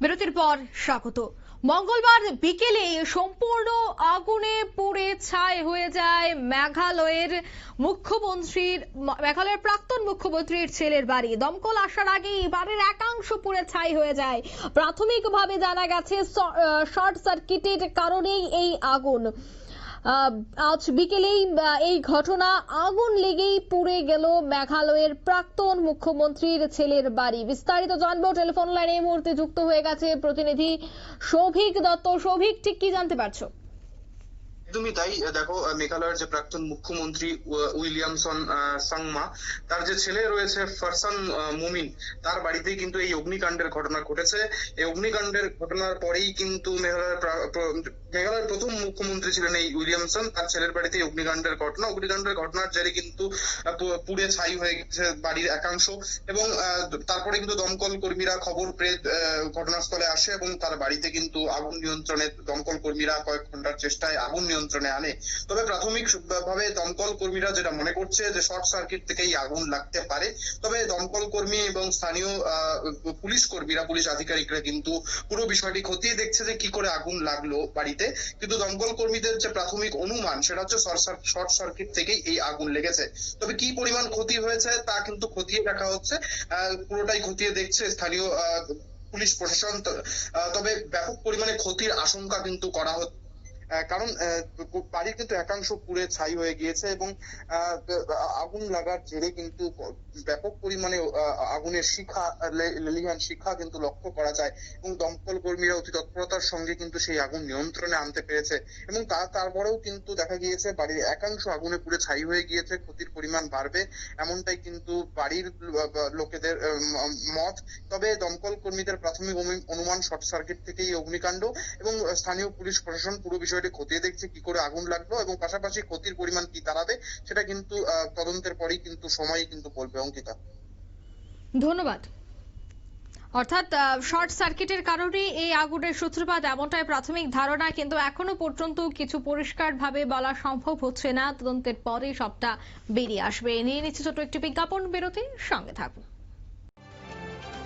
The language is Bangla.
বিরতির পর স্বাগত। মঙ্গলবার বিকেলে সম্পূর্ণ আগুনে পুড়ে ছাই হয়ে যায় মেঘালয়ের মুখ্যমন্ত্রীর, মেঘালয়ের প্রাক্তন মুখ্যমন্ত্রীর ছেলের বাড়ি। দমকল আসার আগে বাড়ির একাংশ পুড়ে ছাই হয়ে যায়। প্রাথমিকভাবে জানা গেছে শর্ট সার্কিটের কারণেই এই আগুন। আজ বিকেলেই এই ঘটনা আগুন লেগেই পুড়ে গেল মেঘালয়ের প্রাক্তন মুখ্যমন্ত্রীর ছেলের বাড়ি। বিস্তারিত জানব, টেলিফোন লাইনে এই মুহূর্তে যুক্ত হয়ে গেছে প্রতিনিধি সৌভিক দত্ত। সৌভিক ঠিক কি জানতে পারছ? একদমই তাই। দেখো মেঘালয়ের যে প্রাক্তন মুখ্যমন্ত্রী উই- উইলিয়ামসন সাংমা, তার যে ছেলে রয়েছে ফারসান মুমিন, তার বাড়িতেই কিন্তু এই অগ্নিকাণ্ডের ঘটনা ঘটেছে। এই অগ্নিকাণ্ডের ঘটনার পরেই কিন্তু মেঘালয়ের মেঘালয়ের প্রথম মুখ্যমন্ত্রী ছিলেন এই উইলিয়ামসন। তার ছেলের বাড়িতে অগ্নিকাণ্ডের ঘটনা। অগ্নিকাণ্ডের ঘটনার জেরে কিন্তু পুড়ে ছাই হয়ে গেছে বাড়ির একাংশ এবং তারপরে কিন্তু দমকল কর্মীরা খবর পেয়ে ঘটনাস্থলে আসে এবং তার বাড়িতে কিন্তু আগুন নিয়ন্ত্রণে দমকল কর্মীরা কয়েক ঘণ্টার চেষ্টায় আগুন নিয়ন্ত্রণে আনে। তবে প্রাথমিক ভাবে দমকল কর্মীরা যেটা মনে করছে যে শর্ট সার্কিট থেকেই আগুন লাগতে পারে। তবে দমকল কর্মী এবং স্থানীয় পুলিশ কর্মীরা, পুলিশ আধিকারিকরা কিন্তু পুরো বিষয়টি খতিয়ে দেখছে যে কি করে আগুন লাগল বাড়িতে। কিন্তু দমকল কর্মীদের যে প্রাথমিক অনুমান, সেটা হচ্ছে শর্ট সার্কিট থেকেই এই আগুন লেগেছে। তবে কি পরিমাণ ক্ষতি হয়েছে তা কিন্তু খতিয়ে দেখা হচ্ছে। পুরোটাই খতিয়ে দেখছে স্থানীয় পুলিশ প্রশাসন। তবে ব্যাপক পরিমাণে ক্ষতির আশঙ্কা কিন্তু করা হচ্ছে। কারণ বাড়ির কিন্তু একাংশ পুড়ে ছাই হয়ে গিয়েছে এবং আগুন লাগার জেরে কিন্তু ব্যাপক পরিমাণে আগুনের শিখা লেলিহান শিখা কিন্তু লক্ষ্য করা যায় এবং দমকল কর্মীরা অতি তৎপরতার সঙ্গে কিন্তু সেই আগুন নিয়ন্ত্রণে আনতে পেরেছে এবং তা, তারপরেও কিন্তু দেখা গিয়েছে বাড়ির একাংশ আগুনে পুড়ে ছাই হয়ে গিয়েছে, ক্ষতির পরিমাণ বাড়বে এমনটাই কিন্তু বাড়ির লোকেদের মত। তবে দমকল কর্মীদের প্রাথমিক অনুমান শর্ট সার্কিট থেকেই অগ্নিকাণ্ড এবং স্থানীয় পুলিশ প্রশাসন পুরো বিষয়টি খতিয়ে দেখছে, কি করে আগুন লাগল এবং পাশাপাশি ক্ষতির পরিমাণ কি দাঁড়াবে, সেটা কিন্তু তদন্তের পরেই কিন্তু সময়ই কিন্তু বলবে, অঙ্কিতা। ধন্যবাদ। অর্থাৎ শর্ট সার্কিটের কারণে এই আগুনের সূত্রপাত এমনটাই প্রাথমিক ধারণা, কিন্তু এখনও পর্যন্ত কিছু পরিষ্কারভাবে বলা সম্ভব হচ্ছে না। তদন্তের পরে সবটা বেরিয়ে আসবে। নিয়ে নিচ্ছে ছোট একটি বিজ্ঞাপন বিরতি সঙ্গে থাকুন।